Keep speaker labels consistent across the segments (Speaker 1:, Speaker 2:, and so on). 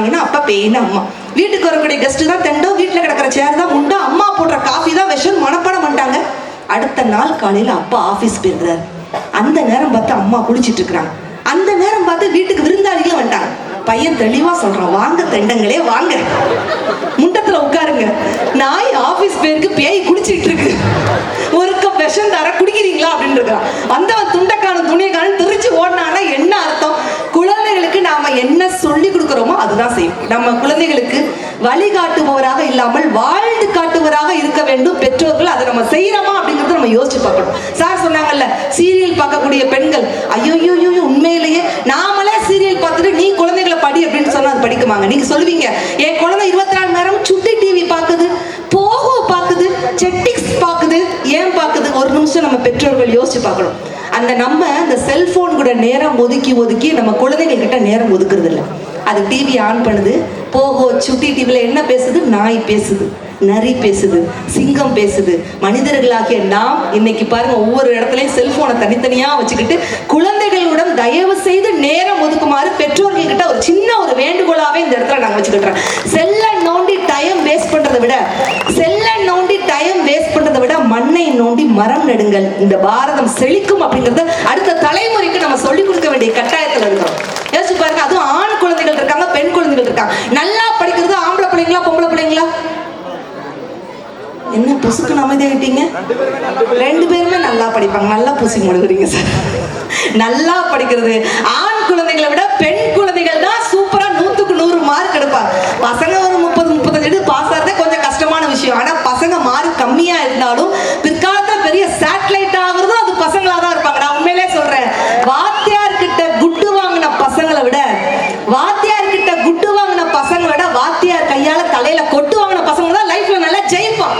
Speaker 1: ஏன்னா அப்பா பெயின் அம்மா. வீட்டுக்கு வரக்கூடிய கெஸ்ட் தான் தெண்டோ வீட்டில் கிடக்கிற சேர் தான் உண்டோ அம்மா போடுற காஃபி தான் விஷம் மனப்பாடம் பண்ணிட்டாங்க அடுத்த நாள் காலையில் அப்பா ஆஃபீஸ் போயிருக்கிறார் அந்த நேரம் பார்த்து அம்மா குளிச்சிட்டு இருக்கிறாங்க. அந்த நேரம் பார்த்து வீட்டுக்கு விருந்தாளிகளும் வந்துட்டாங்க. பையன் தெளிவா சொல்றான் வாங்க தெண்டங்களே வாங்க. முண்டத்துல உட்காருங்க. நாய் ஆபீஸ் பேருக்கு பேய் குடிச்சிட்டு இருக்கு. ஒரு கப் விஷம் தர குடிக்கிறீங்களா? அப்படின்னு இருக்கான். வந்தவன் துண்டக்கான துணியக்கான திருச்சி ஓடினானா என்ன அர்த்தம்? குழந்தைகளுக்கு நாம என்ன சொல்லி கொடுக்குறோமோ அதுதான் செய்யும். நம்ம குழந்தைகளுக்கு வழிகாட்டுபவராக இல்லாமல் வாழ்ந்து காட்டுவராக இருக்க வேண்டும். பெற்றோர்கள் அதை நம்ம செய்யறோமா அப்படின்னு நம்ம யோசிச்சு பார்க்கணும். சார் சொன்னாங்கல்ல சீரியல் பார்க்கக்கூடிய பெண்கள். ஐயோ ஐயோ உண்மையிலேயே நாமளே சீரியல் பார்த்துட்டு நீ குழந்தைகளை படி அப்படின்னு சொன்னா அது படிக்குமாங்க. நீங்க சொல்லுவீங்க என் குழந்தை இருபத்தி நாலு நேரம் சுட்டி டிவி பார்க்குது போகோ பார்க்குது செட்டிக்ஸ் பார்க்குது ஏன் பார்க்குது? ஒரு நிமிஷம் நம்ம பெற்றோர்கள் யோசிச்சு பார்க்கணும். அந்த நம்ம அந்த செல்போன் கூட நேரம் ஒதுக்கி ஒதுக்கி நம்ம குழந்தைகள் கிட்ட நேரம் ஒதுக்குறது இல்ல அது டிவி ஆன் பண்ணுது போகோ சுட்டி டிவியில் என்ன பேசுது? நாய் பேசுது. நரி பேசுது சிங்கம் பேசுது. மனிதர்களாகிய நாம் இன்னைக்கு பாருங்க ஒவ்வொரு இடத்துலயும் செல்போனை தனித்தனியா வச்சுக்கிட்டு குழந்தைகளுடன் தயவு செய்து நேரம் ஒதுக்குமாறு பெற்றோர்கள் கிட்ட ஒரு சின்ன ஒரு வேண்டுகோளாவே இந்த இடத்துல நாங்க வச்சுக்கிட்டோம் செல்ல நோண்டி டைம் வேஸ்ட் பண்றதை விட செல்ல நோண்டி டைம் வேஸ்ட் பண்றதை விட மண்ணை நோண்டி மரம் நெடுங்கள். இந்த பாரதம் செழிக்கும் அப்படிங்கறத அடுத்த தலைமுறைக்கு நம்ம சொல்லிக் கொடுக்க வேண்டிய கட்டாயத்துல இருக்கோம் யோசிச்சு பாருங்க அதுவும் ஆண் குழந்தைகள் இருக்காங்க பெண் குழந்தைகள் இருக்காங்க. நல்லா படிக்கிறது ஆம்பளை பிள்ளைங்களா பொம்பளை பிள்ளைங்களா? என்ன புசுக்கு அமைதியாகிட்டீங்க ரெண்டு பேருமே நல்லா படிப்பாங்க. நல்லா புசி முழுகுறீங்க சார். நல்லா படிக்கிறது. ஆண் குழந்தைகளை விட பெண் குழந்தைகள் தான் சூப்பரா நூத்துக்கு நூறு மார்க் எடுப்பாங்க. பசங்க ஒரு முப்பது முப்பத்தஞ்சு எடுத்து பாஸ் ஆகிறதே கொஞ்சம் கஷ்டமான விஷயம் ஆனா பசங்க மார்க் கம்மியா இருந்தாலும் பிற்காலத்துல பெரிய சேட்டலைட் ஆகுறதும் அது பசங்களா தான் இருப்பாங்க நான் உண்மையிலே சொல்றேன் வாத்தியார் கிட்ட குட்டு வாங்கின பசங்களை விட வாத்தியார் கிட்ட குட்டு வாங்கின பசங்களை விட வாத்தியார் கையால தலையில கொட்டு வாங்கின பசங்க தான் லைஃப்ல நல்லா ஜெயிப்பான்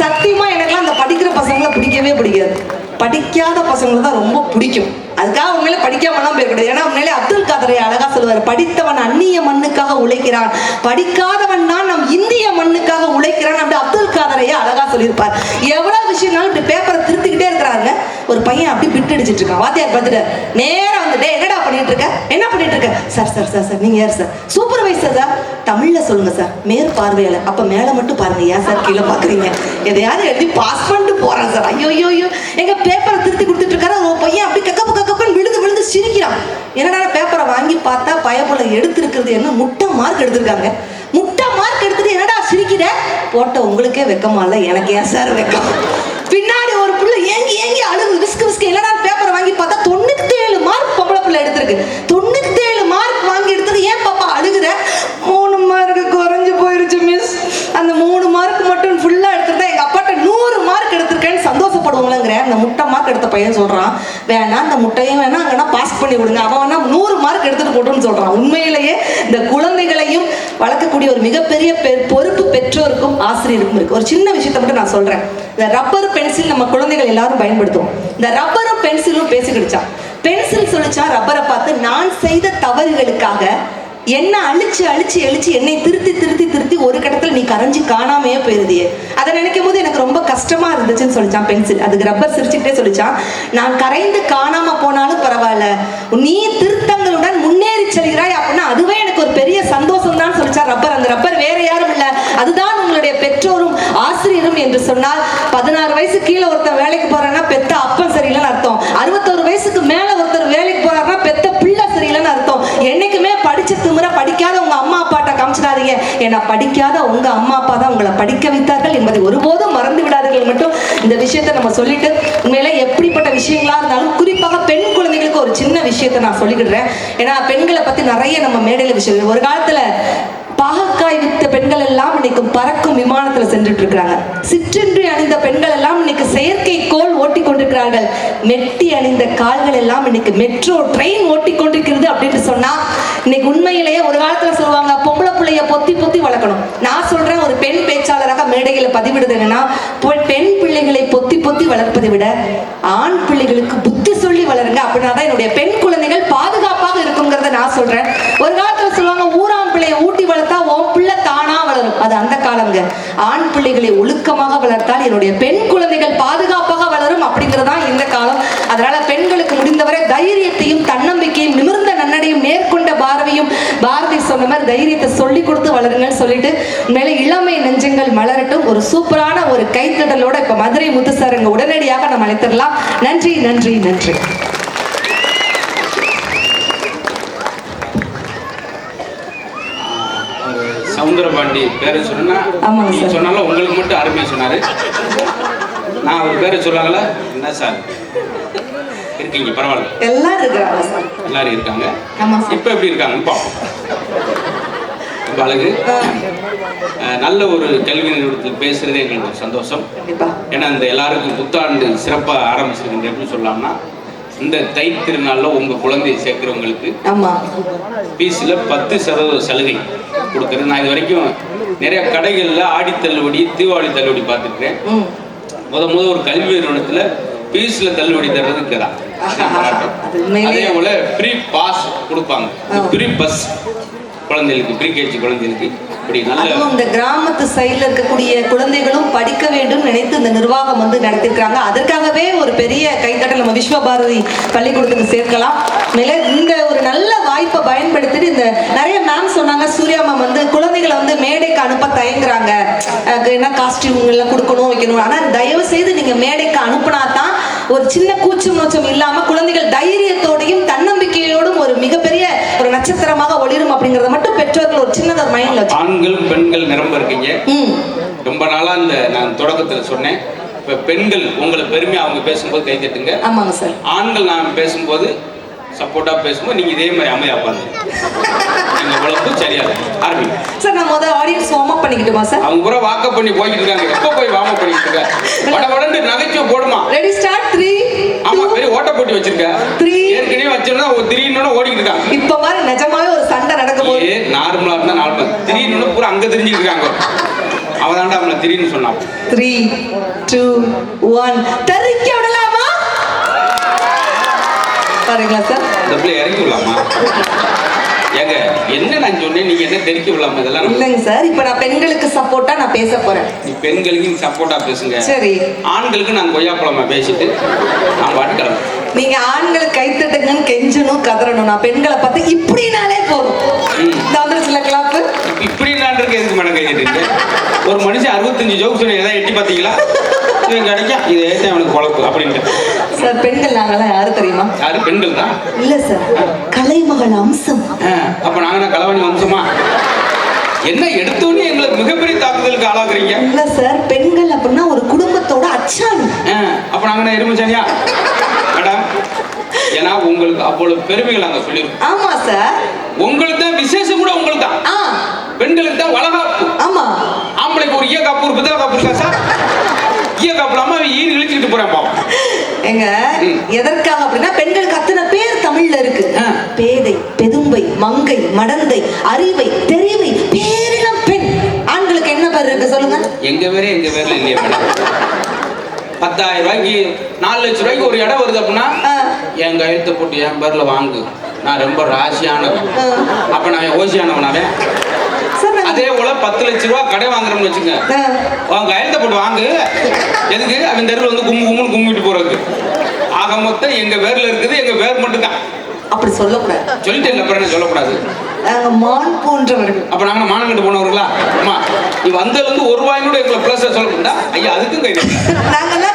Speaker 1: சத்தியமா எனக்குலாம் அந்த படிக்கிற பசங்களை பிடிக்கவே பிடிக்காது. படிக்காத பசங்களை தான் ரொம்ப பிடிக்கும். அதுக்காக உண்மையிலே படிக்காமலாம் போயிருக்கூடாது ஏன்னா உண்மையிலே அப்துல் காதரை அழகா சொல்லுவார். படித்தவன் அந்நிய மண்ணுக்காக உழைக்கிறான். படிக்காதவன் தான் நம் இந்திய மண்ணுக்காக உழைக்கிறான் அப்படி அப்துல் காதரையே அழகா சொல்லியிருப்பார். எவ்வளவு விஷயம்னாலும் இப்படி பேப்பரை திருத்திக்கிட்டே இருக்கிறாங்க ஒரு பையன் அப்படி பிட்டு அடிச்சிட்டு இருக்கான். வாத்தியார் பார்த்துட்டு நேரம் டே என்னடா பண்ணிட்டு இருக்க? என்ன பண்ணிட்டு இருக்க? சார் சார் சார் சார் நீங்க யார் சார்? Supervisor sir? தமிழ்ல சொல்லுங்க சார். மேற்பார்வையாளர் அப்ப மேல மட்டும் பாருங்க. ஏன் சார் கீழே பாக்குறீங்க? எதையாவது எழுதி பாஸ் பண்ணிட்டு போறேன் சார். ஐயோ ஐயோ. ஐயோ எங்க பேப்பரை திருத்தி கொடுத்துட்டு இருக்காரு ஒரு பையன் அப்படி கக்கப்பு கக்கப்புன்னு விழுந்து விழுந்து சிரிக்கிறான். என்னடா பேப்பரை வாங்கி பார்த்தா பயப்புல எடுத்திருக்கிறது என்ன? முட்டை மார்க் எடுத்திருக்காங்க. முட்டை மார்க் எடுத்துட்டு என்னடா சிரிக்கிற? போட்ட உங்களுக்கே வெக்கமா இல்ல? எனக்கு ஏன் சார் வெக்கம்? பின்னாடி ஒரு புள்ள ஏங்கி ஏங்கி அழுகு விஸ்கு விஸ்கு. என்னடா பேப்பரை வாங்கி பார்த்தா தொண்ணூத்தி ஏழு மார்க் பொம்பளை புள்ள எடுத்திருக்கு தொண்ணூத்தி ஏழு மார்க் வாங்கி எடுத்தது ஏன் பாப்பா அழுகுற மூணு மார்க் குறைஞ்சு போயிருச்சு மிஸ் அந்த மூணு மார்க் மட்டும் ஃபுல்லா எடுத்துட்டா எங்க அப்பாட்ட நூறு மார்க் போங்களேங்கிற அந்த முட்டை மார்க் எடுத்த பையன் சொல்றான் வேணா அந்த முட்டையும் வேணா அங்கன்னா பாஸ் பண்ணி விடுங்க. அவன் வேணா நூறு மார்க் எடுத்துகிட்டு போட்டுன்னு சொல்றான். உண்மையிலேயே இந்த குழந்தைகளையும் வளர்க்கக்கூடிய ஒரு மிகப்பெரிய பொறுப்பு பெற்றோருக்கும் ஆசிரியருக்கும் இருக்குது ஒரு சின்ன விஷயத்தை மட்டும் நான் சொல்றேன். இந்த ரப்பர் பென்சில் நம்ம குழந்தைகள் எல்லாரும் பயன்படுத்துவோம். இந்த ரப்பரும் பென்சிலும் பேசி கிடைச்சான் பென்சில் சொல்லிச்சா ரப்பரை பார்த்து நான் செய்த தவறுகளுக்காக என்ன அழிச்சு அழிச்சு அழிச்சு என்னை திருத்தி திருத்தி திருத்தி ஒரு கடத்துல நீ கரைஞ்சி காணாமையே போயிருதியே. அதை நினைக்கும் போது எனக்கு ரொம்ப கஷ்டமா இருந்துச்சுன்னு சொல்லிச்சான் பென்சில் அதுக்கு ரப்பர் சிரிச்சுக்கிட்டே சொல்லிச்சான். நான் கரைந்து காணாம போனாலும் பரவாயில்ல. நீ திருத்தங்களுடன் முன்னேறி செல்கிறாய் அப்படின்னா அதுவே எனக்கு ஒரு பெரிய சந்தோஷம் தான் சொல்லிச்சான் ரப்பர் அந்த ரப்பர் வேற யாரும் இல்ல. அதுதான் உங்களுடைய பெற்றோரும் ஆசிரியரும் என்று சொன்னால் பதினாறு வயசு கீழே ஒருத்தன் வேலைக்கு போறான்னா பெத்த அப்பன் சரியில்லைன்னு அர்த்தம் அறுபத்தோரு வயசுக்கு மேல ஒருத்தர் வேலைக்கு போறாருன்னா பெத்த பிள்ளை சரியில்லைன்னு அர்த்தம் என்னைக்குமே படிச்ச திமிர படிக்காத உங்க அம்மா அப்பாட்ட காமிச்சிடாதீங்க ஏன்னா படிக்காத உங்க அம்மா அப்பா தான் உங்களை படிக்க வைத்தார்கள் என்பதை ஒருபோதும் மறந்து விடாதீர்கள் மட்டும் இந்த விஷயத்தை நம்ம சொல்லிட்டு உண்மையில எப்படிப்பட்ட விஷயங்களா இருந்தாலும் குறிப்பாக பெண் குழந்தைகளுக்கு ஒரு சின்ன விஷயத்தை நான் சொல்லிக்கிடுறேன். ஏன்னா பெண்களை பத்தி நிறைய நம்ம மேடையில விஷயம். ஒரு காலத்துல பாகக்காய் வித்த பெண்கள் எல்லாம் இன்னைக்கு பறக்கும் விமானத்துல சென்றுட்டு இருக்கிறாங்க சிற்றென்று அணிந்த பெண்கள் எல்லாம் இன்னைக்கு செயற்கை கோல் ஓட்டி கொண்டிருக்கிறார்கள். மெட்டி அணிந்த கால்கள் எல்லாம் இன்னைக்கு மெட்ரோ ட்ரெயின் ஓட்டி கொண்டிருக்கிறது அப்படின்னு சொன்னா இன்னைக்கு உண்மையிலேயே ஒரு காலத்துல சொல்லுவாங்க பொம்பளை பிள்ளைய பொத்தி பொத்தி வளர்க்கணும். நான் சொல்றேன் ஒரு பெண் பேச்சாளராக மேடையில பதிவிடுது பெண் பிள்ளைகளை பொத்தி பொத்தி வளர்ப்பதை விட ஆண் பிள்ளைகளுக்கு புத்தி சொல்லி வளருங்க. அப்படின்னா தான் என்னுடைய பெண் குழந்தைகள் பாதுகாப்பாக இருக்குங்கிறத நான் சொல்றேன். ஒரு காலத்துல சொல்லுவாங்க ஊராம் பிள்ளைய ஊட்டி வளர்த்தா உன் பிள்ளை தானா வளரும். அது அந்த காலங்க ஆண் பிள்ளைகளை ஒழுக்கமாக வளர்த்தால் என்னுடைய பெண் குழந்தைகள் பாதுகாப்பு பாரதி சொன்ன மாதிரி தைரியத்தை சொல்லி கொடுத்து வளருங்கன்னு சொல்லிட்டு மேலே இளமை நெஞ்சங்கள் மலரட்டும். ஒரு சூப்பரான ஒரு கைத்தடலோட இப்ப மதுரை முத்து சார் இங்க உடனடியாக நம்ம அழைத்திடலாம். நன்றி நன்றி நன்றி.
Speaker 2: சவுந்தரபாண்டி பேரை சொன்னா. சொன்னாலும் உங்களுக்கு மட்டும் அருமையா சொன்னாரு. நான் அவர் பேரை சொல்லாங்களா என்ன சார்? இருக்கீங்க பரவாயில்ல.
Speaker 1: எல்லாரும் இருக்கிறாங்க சார்.
Speaker 2: எல்லாரும் இருக்காங்க. இப்ப எப்படி இருக்காங்க பார்ப்போம். அழகு. நல்ல ஒரு கல்வி நிறுவனத்தில் பேசுறதே எங்களுக்கு ஒரு சந்தோஷம். ஏன்னா இந்த எல்லாருக்கும் புத்தாண்டு சிறப்பாக ஆரம்பிச்சிருக்கின்ற எப்படி சொல்லலாம்னா இந்த தை திருநாளில் உங்கள் குழந்தையை சேர்க்குறவங்களுக்கு
Speaker 1: ஆமா.
Speaker 2: பீஸில் பத்து சதவீத சலுகை கொடுக்குறது நான் இது வரைக்கும் நிறைய கடைகளில் ஆடி தள்ளுபடி தீபாவளி தள்ளுபடி பார்த்துருக்கேன் முத முத ஒரு கல்வி நிறுவனத்தில் பீஸில் தள்ளுபடி தர்றது இங்கே தான்
Speaker 1: அது
Speaker 2: போல் ஃப்ரீ பாஸ் கொடுப்பாங்க. ஃப்ரீ பஸ் குழந்தைகளுக்கு ப்ரீ கேஜி குழந்தைகளுக்கு இப்படி நல்ல
Speaker 1: இந்த கிராமத்து சைடுல இருக்கக்கூடிய குழந்தைகளும் படிக்க வேண்டும் நினைத்து இந்த நிர்வாகம் வந்து நடத்திருக்காங்க அதற்காகவே ஒரு பெரிய கைத்தட்டல் நம்ம விஸ்வபாரதி பள்ளிக்கூடத்துக்கு சேர்க்கலாம். மேல இந்த ஒரு நல்ல வாய்ப்பை பயன்படுத்திட்டு இந்த நிறைய மேம் சொன்னாங்க. சூர்யா மேம் வந்து குழந்தைகளை வந்து மேடைக்கு அனுப்ப தயங்குறாங்க. என்ன காஸ்டியூம் எல்லாம் கொடுக்கணும் வைக்கணும். ஆனா தயவு செய்து நீங்க மேடைக்கு அனுப்புனா தான் ஒரு சின்ன கூச்சம் நோச்சம் இல்லாம குழந்தைகள் தைரியத்தோடையும் தன்னம்பிக்கையோடும் ஒரு மிகப்பெரிய ஒரு நட்சத்திரமாக ஒளிரும் அப்படிங்கறத மட்டும் பெற்றோர்கள் ஒரு சின்னதா மைண்ட்ல வச்சு
Speaker 2: ஆண்கள் பெண்கள் நிரம்ப இருக்கீங்க. ரொம்ப நாளா இந்த நான் தொடக்கத்தில் சொன்னேன். இப்போ பெண்கள் உங்களை பெருமையா அவங்க பேசும்போது கை தட்டுங்க.
Speaker 1: ஆமாங்க சார்.
Speaker 2: ஆண்கள் நான் பேசும்போது சப்போர்ட்டா பேசும்போது நீங்க இதே மாதிரி அமைதியா உட்காந்து எங்க உழைப்பு சரியா இருக்கும்.
Speaker 1: சார் நான் முதல் ஆடியன்ஸ் வார்ம் அப் பண்ணிக்கிட்டுமா சார்?
Speaker 2: அவங்க பூரா வாக்கப் பண்ணி போய்கிட்டு இருக்காங்க. எப்போ போய் வாம பண்ணிட்டு இருக்க? வட வடன்னு நகைச்சுவை போடுமா?
Speaker 1: ரெடி ஸ்டார்ட் த்ரீ
Speaker 2: ஆமா பெரிய ஓட்ட போட்டி வச்சிருக்க.
Speaker 1: Three.
Speaker 2: ஏற்கனவே வச்சோம்னா ஒரு திடீர்னு ஓடிக்கிட்டு இருக்காங்க.
Speaker 1: இப்ப மாதிரி நிஜமாவே ஒரு சண்டை நடக்க போகுது
Speaker 2: ஏ நார்மலா இருந்தா நார்மல். திடீர்னு பூரா அங்க தெரிஞ்சுக்கிட்டு இருக்காங்க. அவன் தாண்டா அவனை திடீர்னு சொன்னான்.
Speaker 1: த்ரீ டூ ஒன் தெரிக்க விடலாமா? பாருங்களா சார்.
Speaker 2: இந்த பிள்ளை இறக்கி விடலாமா? ஏங்க என்ன நான் சொன்னேன்? நீங்க என்ன தெரிக்க விடலாமா இதெல்லாம்
Speaker 1: இல்லைங்க சார் இப்ப நான் பெண்களுக்கு சப்போர்ட்டா நான் பேச போறேன்.
Speaker 2: பெண்களுக்கு சப்போர்ட்டா பேசுங்க.
Speaker 1: சரி.
Speaker 2: ஆண்களுக்கு நான் கொய்யாப்பழமா பேசிட்டு நான் பாட்டு கிளம்புறேன்
Speaker 1: நீங்க ஆண்களை கைத்தட்டுங்கன்னு கெஞ்சணும் கதறணும். நான் பெண்களை பார்த்து இப்படினாலே போதும். வந்துருச்சுல கிளாப்பு
Speaker 2: இப்ப இப்படி நான் இருக்க எதுக்கு மனம் கையிட்டு ஒரு மனுஷன் அறுபத்தஞ்சு ஜோக்கு சொன்ன ஏதாவது எட்டி பார்த்தீங்களா? இவன் கிடைக்கும் இது ஏற்ற அவனுக்கு குழப்பு அப்படின்ட்டு.
Speaker 1: சார் பெண்கள் நாங்கெல்லாம் யாரு தெரியுமா?
Speaker 2: யாரு பெண்கள் தான்
Speaker 1: இல்ல சார் கலைமகள் அம்சம்.
Speaker 2: அப்ப நாங்க களவாணி வம்சமா? என்ன எடுத்தோன்னே எங்களை மிகப்பெரிய தாக்குதலுக்கு ஆளாக்குறீங்க?
Speaker 1: இல்ல சார் பெண்கள் அப்படின்னா ஒரு குடும்பத்தோட அச்சாணி.
Speaker 2: அப்ப நாங்க எருமைச்சானியா மேடம் ஏன்னா உங்களுக்கு அவ்வளவு பெருமைகள் நாங்க சொல்லியிருக்கோம்
Speaker 1: ஆமா சார்.
Speaker 2: உங்களுக்கு தான் விசேஷம் கூட உங்களுக்கு தான் பெண்களுக்கு தான் வளகாப்பு.
Speaker 1: ஆமா.
Speaker 2: ஆம்பளைக்கு ஒரு ஈய காப்பு ஒரு பித்தளை காப்பு இருக்கா சார்? ஈய காப்பு இல்லாம அவன் ஈடு இழுச்சிட்டு போறான் பாவம்
Speaker 1: எங்க. எதற்காக அப்படின்னா பெண்களுக்கு அத்தனை பேர் தமிழ்ல இருக்கு. பேதை பெதும்பை மங்கை மடந்தை அறிவை தெரிவை பேரினம் பெண் ஆண்களுக்கு என்ன பேர் இருக்கு சொல்லுங்க
Speaker 2: எங்க பேரே எங்க பேர்ல இல்லையா மேடம் பத்தாயிரம் ரூபாய்க்கு நாலு லட்சம் ரூபாய்க்கு ஒரு இடம் வருது அப்படின்னா. என் கையெழுத்து போட்டு என் பேர்ல வாங்கு நான் ரொம்ப ராசியானவன். அப்ப நான் ஓசியானவனாவே பத்து லட்ச ரூபா கடை வாங்குறோம்னு வச்சுங்க. உன் கையெழுத்த போட்டு வாங்கு. எதுக்கு? அவன் தெருவில் வந்து கும்பு கும்புன்னு கும்பிட்டு போறதுக்கு. ஆக மொத்தம் எங்க பேர்ல இருக்குது எங்க பேர் மட்டும் தான்
Speaker 1: அப்படி சொல்லக்கூடாது.
Speaker 2: சொல்லிட்டு இல்லை அப்புறம் சொல்லக்கூடாது?
Speaker 1: நாங்க மான் போன்றவர்கள்.
Speaker 2: அப்ப நாங்க மானம் கட்டு போனவர்களா? அம்மா நீ வந்ததுல இருந்து ஒரு ரூபாய் கூட எங்களை பிளஸ் சொல்லக்கூடா ஐயா அதுக்கும் கை.
Speaker 1: நாங்கெல்லாம்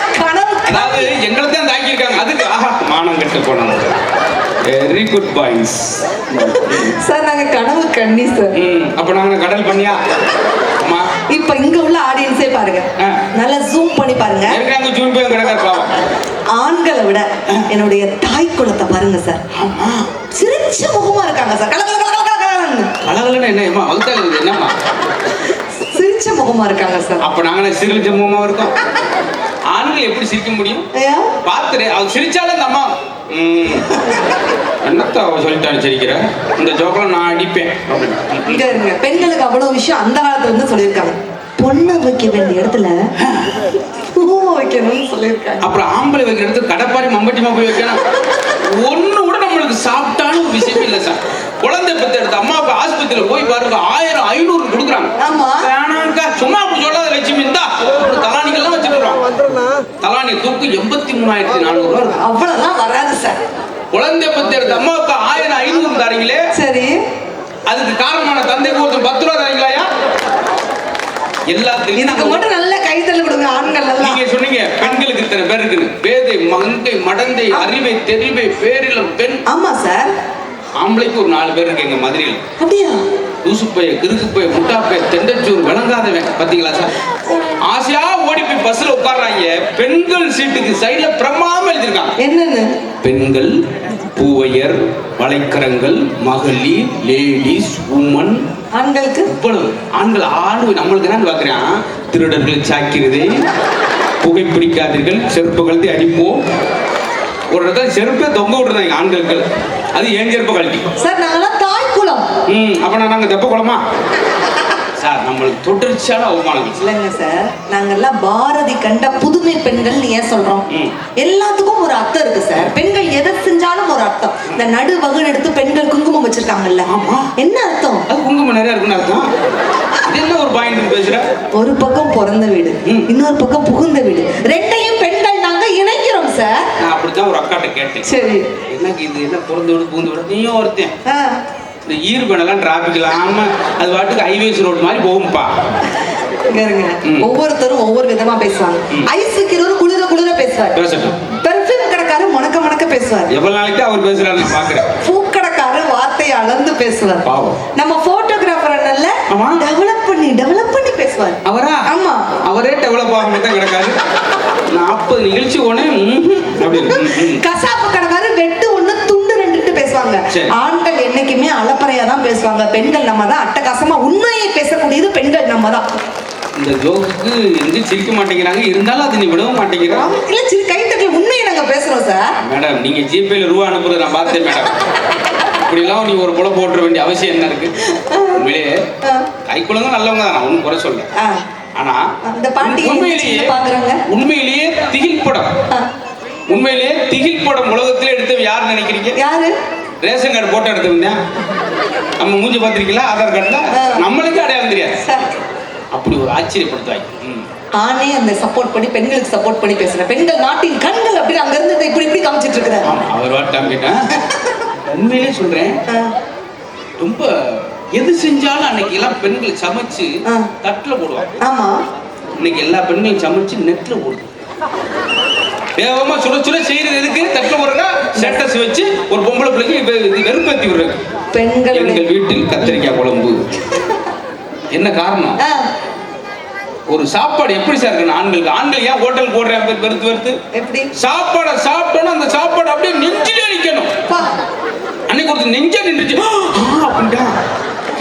Speaker 2: அதாவது எங்களை தான் தாக்கியிருக்காங்க. அதுக்கு ஆஹா மானம் கட்டு போனவங்க. வெரி குட் பாய்ஸ்
Speaker 1: சார் நாங்க கனவு கண்ணி சார்
Speaker 2: அப்ப நாங்க கடல் பண்ணியா? அம்மா.
Speaker 1: இப்ப இங்க உள்ள ஆடியன்ஸே பாருங்க. நல்லா ஜூம் பண்ணி பாருங்க. ஆண்களை விட என்னுடைய தாய் குலத்தை பாருங்க சார் சிரிச்ச முகமா இருக்காங்க சார் கல கல கல கல கல கலன்னு.
Speaker 2: கலகலன்னு என்ன அம்மா வகுத்தால் என்னம்மா?
Speaker 1: சிரிச்ச முகமா இருக்காங்க சார்
Speaker 2: அப்ப நாங்க சிரிச்ச முகமா இருக்கோம்? ஆண்கள் எப்படி சிரிக்க முடியும்? பார்த்துரு அவன் சிரிச்சாலே அந்த அம்மா என்னத்த அவ சொல்லிட்டான்னு சிரிக்கிற? இந்த ஜோக்கெல்லாம் நான் அடிப்பேன் அப்படின்னு.
Speaker 1: இங்க இருங்க. பெண்களுக்கு அவ்வளவு விஷயம் அந்த காலத்துல இருந்து சொல்லியிருக்காங்க. பொண்ணை வைக்க வேண்டிய இடத்துல வைக்கணும்னு சொல்லியிருக்காங்க.
Speaker 2: அப்புறம் ஆம்பளை வைக்கிற இடத்துல கடப்பாரி மம்பட்டிமா போய் வைக்கணும். ஒண்ணு கூட நம்மளுக்கு சாப்பிட்டான ஒரு விஷயமே இல்லை சார். குழந்தை பெத்த எடுத்து அம்மா அப்பா ஆஸ்பத்திரியில போய் பாருங்க ஆயிரம் ஐநூறு கொடுக்குறாங்க.
Speaker 1: ஆமா.
Speaker 2: வேணாங்கா சும்மா அப்படி சொல்லாத லட்சுமி இருந்தா தலானிகள்லாம் வச்சுக்கிறோம் தலானி தூக்கு எண்பத்தி மூணாயிரத்தி நானூறு ரூபா
Speaker 1: அவ்வளவுதான் வராது சார்.
Speaker 2: குழந்தை பெத்த எடுத்து அம்மா அப்பா ஆயிரம் ஐநூறு தரீங்களே?
Speaker 1: சரி.
Speaker 2: அதுக்கு காரணமான தந்தைக்கு ஒருத்தன் பத்து ரூபா தரீங்களாயா? எல்லாத்துக்கும்
Speaker 1: இதுக்கு மட்டும் நல்ல கைத்தல் கொடுங்க ஆண்கள் எல்லாம்
Speaker 2: நீங்க சொன்னீங்க பெண்களுக்கு இத்தனை பேர் இருக்குன்னு. பேதை மங்கை மடந்தை அறிவை தெரிவை பேரிலம் பெண்.
Speaker 1: ஆமா சார்.
Speaker 2: ஆம்பளைக்கு ஒரு நாலு பேர் இருக்கு எங்க மதுரையில்.
Speaker 1: அப்படியா?
Speaker 2: தூசுப்பைய கிறுக்குப்பைய முட்டாப்பைய தெண்டச்சூர் விளங்காதவன் பாத்தீங்களா சார்? ஆசையா ஓடி போய் பஸ்ல உட்கார்றாங்க. பெண்கள் சீட்டுக்கு சைடுல பிரமாம எழுதிருக்காங்க
Speaker 1: என்னன்னு?
Speaker 2: பெண்கள் பூவையர் வளைக்கரங்கள் மகளிர் லேடிஸ் உமன்
Speaker 1: ஆண்களுக்கு?
Speaker 2: இவ்வளவு. ஆண்கள் ஆணு நம்மளுக்கு என்ன பார்க்குறான் திருடர்கள் சாக்கிறது புகைப்பிடிக்காதீர்கள் செருப்பு கழட்டி அடிப்போம். ஒரு இடத்துல செருப்பே தொங்க விட்டுருந்தாங்க ஆண்களுக்கு. அது ஏன் செருப்பு கழட்டி?
Speaker 1: சார் நாங்கெல்லாம் தாய் குலம்
Speaker 2: ம் அப்ப நான் நாங்க தெப்ப குளமா? சார் நம்மளுக்கு தொடர்ச்சியான அவமானங்கள்.
Speaker 1: இல்லைங்க சார் நாங்கெல்லாம் பாரதி கண்ட புதுமை பெண்கள் ஏன் சொல்றோம். எல்லாத்துக்கும் ஒரு அர்த்தம் இருக்கு சார். பெண்கள் எதை செஞ்சாலும் ஒரு அர்த்தம். இந்த நடு வகுடு எடுத்து பெண்கள் குங்குமம் வச்சிருக்காங்கல்ல. என்ன அர்த்தம்?
Speaker 2: அது குங்குமம் நிறைய இருக்குன்னு அர்த்தம். என்ன ஒரு பாயிண்ட் பேசுற?
Speaker 1: ஒரு பக்கம் பிறந்த வீடு. இன்னொரு பக்கம் புகுந்த வீடு. ரெண்டையும் பெண்கள் நாங்க இணைக்கிறோம் சார்.
Speaker 2: நான் அப்படித்தான் ஒரு அக்காட்ட கேட்டேன்.
Speaker 1: சரி.
Speaker 2: எனக்கு இது? என்ன பிறந்து விடு பூந்து விட? நீயும் ஒருத்தன். இந்த ஈர்பனெல்லாம் டிராபிக் இல்லாம அது பாட்டுக்கு ஹைவேஸ் ரோடு மாதிரி போகும்பா.
Speaker 1: இங்க இருங்க
Speaker 2: ம்.
Speaker 1: ஒவ்வொருத்தரும் ஒவ்வொரு விதமா பேசுவாங்க. ஐஸ் வைக்கிறவரு குளிர குளிர பேசுவார். பெர்ஃபியூம் கடைக்காரர் முணக்க முணக்க பேசுவார்.
Speaker 2: எவ்வளவு நாளைக்கு அவர் பேசுறாரு பாக்குறேன்
Speaker 1: பூக்கடைக்காரர் வார்த்தையை அளந்து பேசுவார். நம்ம போட்டோகிராஃபர்
Speaker 2: ஆமா.
Speaker 1: டெவலப் பண்ணி டெவலப் பண்ணி பேசுவார்.
Speaker 2: அவரா?
Speaker 1: ஆமா.
Speaker 2: அவரே டெவலப் ஆக தான் கிடக்காரு. நாற்பது நிகழ்ச்சி ஒண்ணு அப்படின்னு
Speaker 1: கசாப்பு கடைக்காரர் வெட்டு ஒண்ணு துண்டு ரெண்டுட்டு பேசுவாங்க. ஆண்கள் என்னைக்குமே அலப்பறையா தான் பேசுவாங்க. பெண்கள் நம்ம தான் அட்டகாசமா உண்மையை பேசக்கூடியது பெண்கள் நம்ம தான்
Speaker 2: இந்த ஜோக்குக்கு எங்க சிரிக்க மாட்டேங்கிறாங்க? இருந்தாலும் அது நீ விடவும் மாட்டேங்கிறா.
Speaker 1: இல்ல சரி கைத்தட்டல உண்மையை நாங்க பேசுறோம் சார்
Speaker 2: மேடம் நீங்க ஜிபேல ரூபா அனுப்புறது நான் பார்த்தேன் மேடம். இப்படிலாம் நீ ஒரு புல போட்டுற வேண்டிய அவசியம் என்ன இருக்கு? உண்மையிலேயே கைக்குழந்தை நல்லவங்க தான். நான் ஒன்றும் குறை சொல்ல
Speaker 1: ஆ.
Speaker 2: ஆனா
Speaker 1: அந்த பாட்டி
Speaker 2: உண்மையிலேயே? உண்மையிலேயே திகில் படம். உண்மையிலேயே திகில் படம் உலகத்திலே எடுத்தவ யார் நினைக்கிறீங்க?
Speaker 1: யாரு?
Speaker 2: ரேஷன் கார்டு போட்டோ எடுத்தவங்க நம்ம மூஞ்சி பார்த்திருக்கீங்களா? ஆதார் கார்டுல. நம்மளுக்கு அடையாளம் தெரியாது.
Speaker 1: சார்
Speaker 2: அப்படி ஒரு ஆச்சரியப்படுத்துவாங்க ம்.
Speaker 1: ஆணே அந்த சப்போர்ட் பண்ணி பெண்களுக்கு சப்போர்ட் பண்ணி பேசுறேன் பெண்கள் நாட்டின் கண்கள் அப்படின்னு அங்க இருந்து இப்படி இப்படி காமிச்சிட்டு இருக்கிறார்
Speaker 2: ஆமா அவர் வாட்டாம் கேட்டேன். உண்மையிலே சொல்றேன். ரொம்ப எது செஞ்சாலும் அன்னைக்கு எல்லாம் பெண்கள் சமைச்சு. தட்டுல போடுவாங்க.
Speaker 1: ஆமா.
Speaker 2: இன்னைக்கு எல்லா பெண்களும் சமைச்சு நெட்ல போடுது. வேகமா சுட சுட செய்யறது எதுக்கு? தட்டுல போடுறா ஸ்டேட்டஸ் வச்சு ஒரு பொம்பளை பிள்ளைக்கு வெறுப்பேத்தி விடுறது
Speaker 1: பெண்களுடைய
Speaker 2: எங்கள் வீட்டில். கத்திரிக்காய் குழம்பு. என்ன காரணம்? ஒரு சாப்பாடு எப்படி சார் இருக்கணும் ஆண்களுக்கு ஆண்கள் ஏன் ஹோட்டல் போடுறேன்? வெறுத்து வெறுத்து.
Speaker 1: எப்படி?
Speaker 2: சாப்பாடை சாப்பிட்டோன்னா அந்த சாப்பாடு அப்படியே நெஞ்சிலே நிக்கணும்.
Speaker 1: பா,
Speaker 2: அன்னைக்கு ஒருத்தர் நெஞ்சே நின்றுச்சு. அப்படின்ட்டா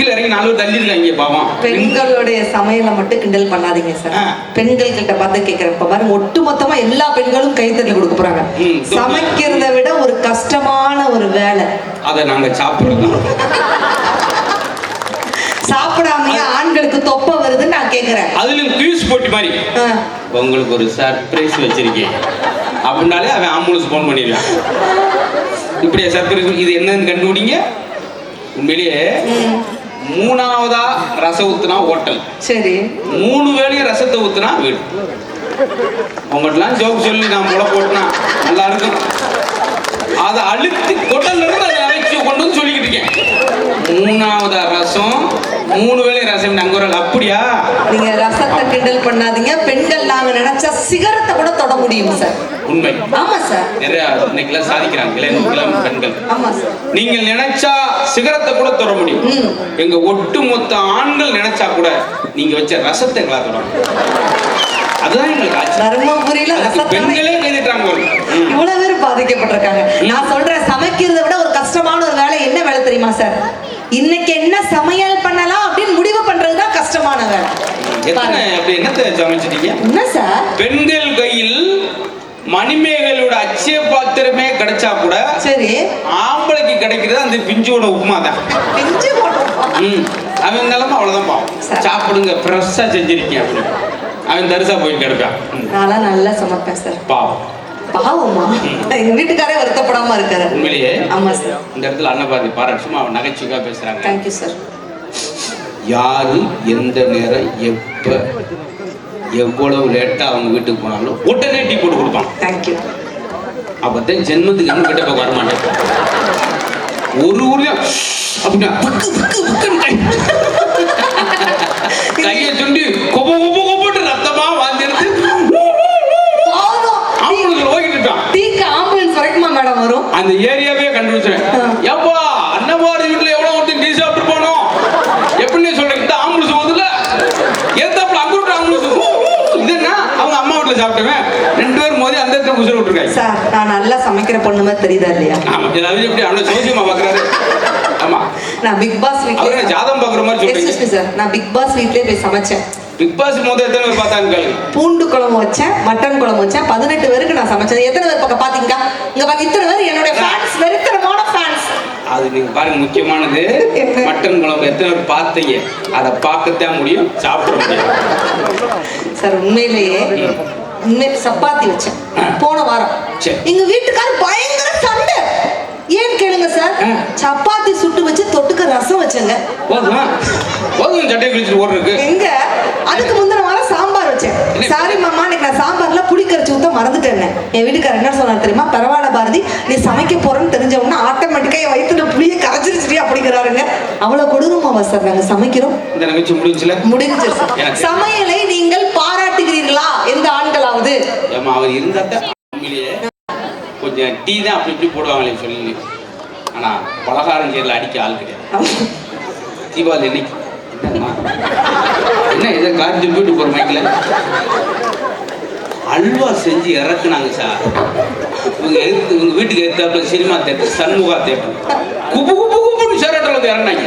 Speaker 2: கீழே இறங்கி நாலு பேர் தள்ளி இருக்காங்க பாவம்.
Speaker 1: பெண்களுடைய சமையலை மட்டும் கிண்டல் பண்ணாதீங்க சார். பெண்கள் கிட்ட பார்த்து கேட்கிறேன் இப்ப பாருங்க ஒட்டு மொத்தமா எல்லா பெண்களும் கைத்தறி கொடுக்க போறாங்க. சமைக்கிறத விட ஒரு கஷ்டமான ஒரு வேலை.
Speaker 2: அதை நாங்க சாப்பிடுறோம்
Speaker 1: சாப்பிடாமயே ஆண்களுக்கு தொப்பை வருதுன்னு நான் கேக்குறேன்.
Speaker 2: அதுலயும் குயூஸ் போட்டி மாதிரி. உங்களுக்கு ஒரு சர்ப்ரைஸ் வச்சிருக்கேன். அப்படின்னாலே அவன் ஆம்புலன்ஸ் ஃபோன் பண்ணிடுவான் இப்படியா சர்ப்ரைஸ் இது என்னன்னு கண்டுபிடிங்க. உண்மையிலேயே மூணாவதா ரசம் ஊத்துனா ஹோட்டல்
Speaker 1: சரி.
Speaker 2: மூணு வேளையும் ரசத்தை ஊத்துனா வீடு. உங்கள்ட்டலாம் ஜோக் சொல்லி நான் முளை போட்டுனா நல்லா இருக்கும். அதை அழுத்தி கொட்டல் இருந்து அதை அரைச்சி கொண்டு வந்து சொல்லிக்கிட்டு இருக்கேன். மூணாவதா ரசம் மூணு வேளையும் ரசம் ஆள், அப்படியா?
Speaker 1: நீங்க ரசத்தை கிண்டல் பண்ணாதீங்க. பெண்கள் நாங்க நினைச்சா சிகரத்தை கூட தொட முடியும் சார்.
Speaker 2: உண்மை.
Speaker 1: ஆமா சார்.
Speaker 2: நிறைய இன்னைக்கெல்லாம் சாதிக்கிறாங்க இளம் இளம் பெண்கள்.
Speaker 1: ஆமா சார்.
Speaker 2: நீங்கள் நினைச்சா சிகரத்தை கூட தொட முடியும். எங்க ஒட்டுமொத்த ஆண்கள் நினைச்சா கூட நீங்க வச்ச ரசத்தை எங்களா தொடரும் அதுதான் எங்களுக்கு ஆச்சு
Speaker 1: தர்மபுரியில
Speaker 2: பெண்களே கைதிட்டாங்க.
Speaker 1: இவ்வளவு பேர் பாதிக்கப்பட்டிருக்காங்க. நான் சொல்றேன் சமைக்கிறதை விட ஒரு கஷ்டமான ஒரு வேலை என்ன வேலை தெரியுமா சார்? இன்னைக்கு என்ன சமையல் என்ன சார்?
Speaker 2: பெண்கள் கையில் மணிமேகலோட அச்சய பாத்திரமே கிடைச்சா கூட
Speaker 1: சரி.
Speaker 2: ஆம்பளைக்கு கிடைக்கிறது அந்த பிஞ்சோட உப்புமா? தான்
Speaker 1: பிஞ்சு.
Speaker 2: அவன் நிலம அவ்வளவுதான் பாவம். சாப்பிடுங்க ஃப்ரெஷ்ஷா செஞ்சிருக்கீங்க அப்படின்னு. அவன் தரிசா போயிட்டு கிடப்பான் ம்.
Speaker 1: நான்லாம் நல்லா சமைப்பேன் சார்.
Speaker 2: பாவம்.
Speaker 1: பாவமா? எங்க வீட்டுக்காரே வருத்தப்படாம இருக்காரு.
Speaker 2: உண்மையிலேயே
Speaker 1: ஆமா சார்.
Speaker 2: இந்த இடத்துல அன்னபாரதி பாராட்டு. சும்மா அவன் நகைச்சுவையா பேசுறாங்க.
Speaker 1: தேங்க்யூ சார்
Speaker 2: யாரு எந்த நேரம் எப்ப எவ்வளவு லேட்டா அவங்க வீட்டுக்கு போனாலும் உடனே டீ போட்டு கொடுப்பான்.
Speaker 1: தேங்க்யூ
Speaker 2: அப்பதான் ஜென்மத்துக்கு நம்ம கிட்ட போய் வரமாட்டேன். ஒரு ஊர்ல அப்படின்னா கையை சுண்டி கொப்ப கொப்ப கொப்பட்டு ரத்தமா வாந்திருத்து
Speaker 1: போதும்.
Speaker 2: ஆம்புலன்ஸ்ல ஓகிட்டு இருக்கான்.
Speaker 1: டீக்கு ஆம்புலன்ஸ் வரைக்குமா மேடம் வரும்?
Speaker 2: அந்த ஏரியாவே கண்டுபிடிச்சேன் ஏப்பா அன்னவாரி வீட்டுல எவ்வளவு ஒருத்தர் டீ சாப்பிட்டு போனோம் எப்படி சொல்றேன் இந்த ஆம்புலன்ஸ் போகுதுல ஏத்தாப்புல அங்க விட்டு ஆம்புலன்ஸ் இது என்ன வீட்டுல சாப்பிட்டவன் ரெண்டு பேரும் மோதி அந்த இடத்துல உசுர விட்டுருக்காங்க.
Speaker 1: சார் நான் நல்லா சமைக்கிற பொண்ணு மாதிரி தெரியுதா இல்லையா?
Speaker 2: ஆமா ஏதாவது எப்படி அவனை சோசியமா பாக்குறாரு? ஆமா.
Speaker 1: நான் பிக் பாஸ்
Speaker 2: என்ன ஜாதகம் பாக்குற மாதிரி சொல்றீங்க?
Speaker 1: சார் நான் பிக் பாஸ் வீட்லயே போய் சமைச்சேன்.
Speaker 2: பிக் பாஸ் மொதல் எத்தனை பேர் பார்த்தாங்க
Speaker 1: பூண்டு குழம்பு வச்சேன் மட்டன் குழம்பு வச்சேன் பதினெட்டு பேருக்கு நான் சமைச்சேன். எத்தனை பேர் பக்கம் பாத்தீங்க இங்க பாருங்க இத்தனை பேர் என்னுடைய ஃபேன்ஸ் வெறுத்தனமான ஃபேன்ஸ்
Speaker 2: அது நீங்க பாருங்க முக்கியமானது? மட்டன் குழம்பு எத்தனை பேர் பார்த்தீங்க? அதை பார்க்கத்தான் முடியும் சாப்பிட முடியும்.
Speaker 1: சார் உண்மையிலேயே உண்மை சப்பாத்தி வச்சேன். போன வாரம். எங்க வீட்டுக்காரர் பயங்கர சண்டை. ஏன் கேளுங்க சார். சப்பாத்தி சுட்டு வச்சு தொட்டுக்க ரசம் வச்சேங்க. எங்க? அதுக்கு முந்தின வாரம் சாம்பார் வச்சேன்? சாரி மாமா இன்னைக்கு நான் சாம்பார்ல புளி கரைச்சி ஊத்த மறந்துட்டேன் என் வீட்டுக்காரர் என்ன சொன்னார் தெரியுமா? பரவாயில்ல பாரதி நீ சமைக்க போறேன்னு தெரிஞ்ச உடனே ஆட்டோமேட்டிக்கா என் வயித்துல புளியை கரைச்சிருச்சு அப்படிங்கிறாருங்க. அவ்வளவு கொடூரமாவா சார் நாங்க சமைக்கிறோம்.
Speaker 2: இந்த நிகழ்ச்சி முடிஞ்சுல?
Speaker 1: முடிஞ்சு சார்
Speaker 2: எனக்கு-
Speaker 1: சமையலை நீங்கள் பாராட்டுகிறீர்களா? எந்த ஆண்களாவது
Speaker 2: ஏமா அவர் இருந்தா தான் கொஞ்சம் டீ தான் அப்படி இப்படி போடுவாங்களே சொல்லி. ஆனா பலகாரம் செய்யல அடிக்க ஆள் கிடையாது. தீபாவளி என்னைக்கு என்ன இதை கார் திருப்பிட்டு போற மைக்கில் அல்வா செஞ்சு இறக்குனாங்க சார் இவங்க எடுத்து இவங்க வீட்டுக்கு எடுத்தாப்புல சினிமா தேட்டர் சண்முகா தேட்டர். குப்பு குப்பு குப்புன்னு சேரட்டில் வந்து இறங்கினாங்க.